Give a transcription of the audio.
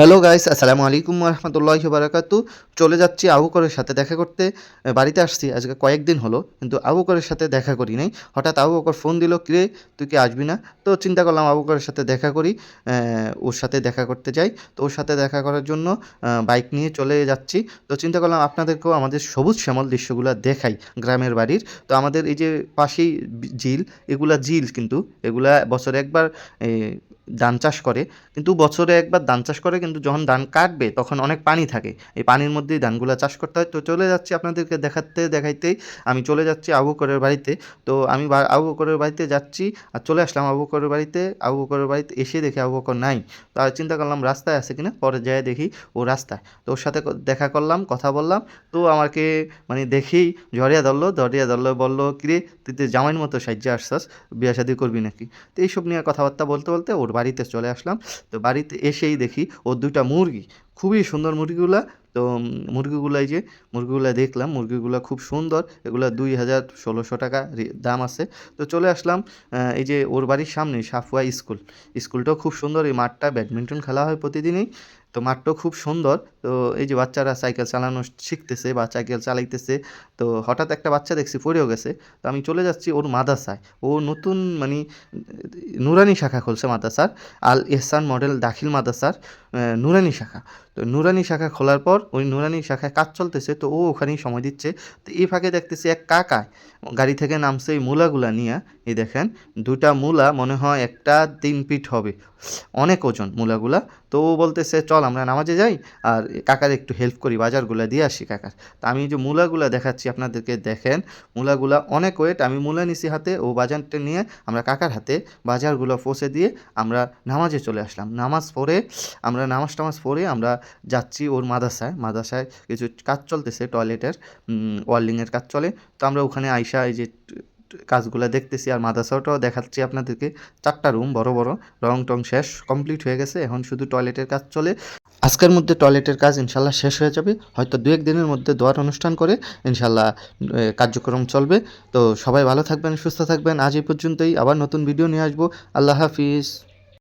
Hello guys আসসালামু আলাইকুম রহমতুল্লাহ বারাকাতু চলে যাচ্ছি আবুকরের সাথে দেখা করতে। বাড়িতে আসছি, আজকে কয়েকদিন হলো, কিন্তু আবুকরের সাথে দেখা করি নাই। হঠাৎ আবু বকর ফোন দিল কিরে তুই কি আসবি না? তো চিন্তা করলাম আবুকরের সাথে দেখা করি ওর সাথে দেখা করতে যাই। তো ওর সাথে দেখা করার জন্য বাইক নিয়ে চলে যাচ্ছি। তো চিন্তা করলাম আপনাদেরকেও আমাদের সবুজ শ্যামল দৃশ্যগুলো দেখাই গ্রামের বাড়ির। তো আমাদের এই যে পাশেই ঝিল, এগুলা ঝিল কিন্তু, এগুলা বছরে একবার ধান চাষ করে। কিন্তু বছরে একবার ধান চাষ করে, কিন্তু যখন ধান কাটবে, তখন অনেক পানি থাকে। এই পানির মধ্যেই ধানগুলো চাষ করতে হয়। তো চলে যাচ্ছি আপনাদেরকে দেখাতে, দেখাইতেই। আমি চলে যাচ্ছি আবু বকরের বাড়িতে। তো আমি বা- আবু বকরের বাড়িতে যাচ্ছি আর চলে আসলাম আবু বকরের বাড়িতে। আবু বকরের বাড়িতে এসে দেখি আবু বকর নাই। তা চিন্তা করলাম রাস্তায় আছে কিনা? পরে যায় দেখি ও রাস্তায়। তো ওর সাথে দেখা করলাম, কথা বললাম। তো আমাকে মানে দেখেই ঝরিয়া ধরলো ধরিয়া ধরলো, বলল, কিরে, তুই তো জামাইয়ের মতো সাহায্যে আসছস, বিয়া শাদি করবি নাকি? তো এইসব নিয়ে কথাবার্তা বলতে বলতে ওর বাড়িতে চলে আসলাম। তো বাড়িতে এসেই দেখি ওর দুইটা মুরগি, খুবই সুন্দর মুরগিগুলা। তো মুরগিগুলাই যে মুরগিগুলা দেখলাম, মুরগিগুলা খুব সুন্দর, এগুলা দুই হাজার ষোলোশো টাকা দাম আছে। তো চলে আসলাম এই যে ওর বাড়ির সামনে সাফুয়া স্কুল। স্কুলটাও খুব সুন্দর, এই মাঠটা ব্যাডমিন্টন খেলা হয় প্রতিদিনই। তো মাঠটাও খুব সুন্দর। তো এই যে বাচ্চারা সাইকেল চালানো শিখতেছে বা সাইকেল চালাইতেছে, তো হঠাৎ একটা বাচ্চা দেখছি পড়েও গেছে। তো আমি চলে যাচ্ছি ওর মাদাসায় ও নতুন মানে নুরানি শাখা খুলছে মাদাসার আল এহসান মডেল দাখিল মাদাসার নুরানি শাখা। তো নুরানি শাখা খোলার পর ওই নুরানি শাখায় কাজ চলতেছে, তো ও ওখানেই সময় দিচ্ছে। তো এই ফাঁকে দেখতেছি এক কাকায় গাড়ি থেকে নামছে এই মূলাগুলা নিয়ে। এই দেখেন, দুটা মূলা মনে হয় একটা তিন পিঠ হবে। অনেক ওজন মূলাগুলা। তো ও বলতেছে, চল আমরা নামাজে যাই আর কাকার একটু হেল্প করি, বাজারগুলা দিয়ে আসি কাকার। তা আমি যে মূলাগুলা দেখাচ্ছি আপনাদেরকে, দেখেন মূলাগুলা অনেক ওয়েট আমি মূলা নিছি হাতে, ও বাজারটা নিয়ে আমরা কাকার হাতে বাজারগুলো পৌঁছে দিয়ে আমরা নামাজে চলে আসলাম। নামাজ পড়ে, আমরা নামাজ টামাজ পড়ে আমরা যাচ্ছি ওর মাদ্রাসায়। মাদ্রাসায় কিছু কাজ চলতেছে টয়লেটের ওয়ার্লিংয়ের কাজ চলে। তো আমরা ওখানে আইসা এই যে কাজগুলো দেখতেছি আর মাদাসাওটাও দেখাচ্ছি আপনাদেরকে। চারটা রুম বড় বড়। রং টং শেষ কমপ্লিট হয়ে গেছে। এখন শুধু টয়লেটের কাজ চলে। আজকের মধ্যে টয়লেটের কাজ ইনশাল্লাহ শেষ হয়ে যাবে। হয়তো দু এক দিনের মধ্যে দোয়ার অনুষ্ঠান করে ইনশাল্লাহ কার্যক্রম চলবে। তো সবাই ভালো থাকবেন, সুস্থ থাকবেন। আজ এই পর্যন্তই। আবার নতুন ভিডিও নিয়ে আসব। আল্লাহ হাফিজ।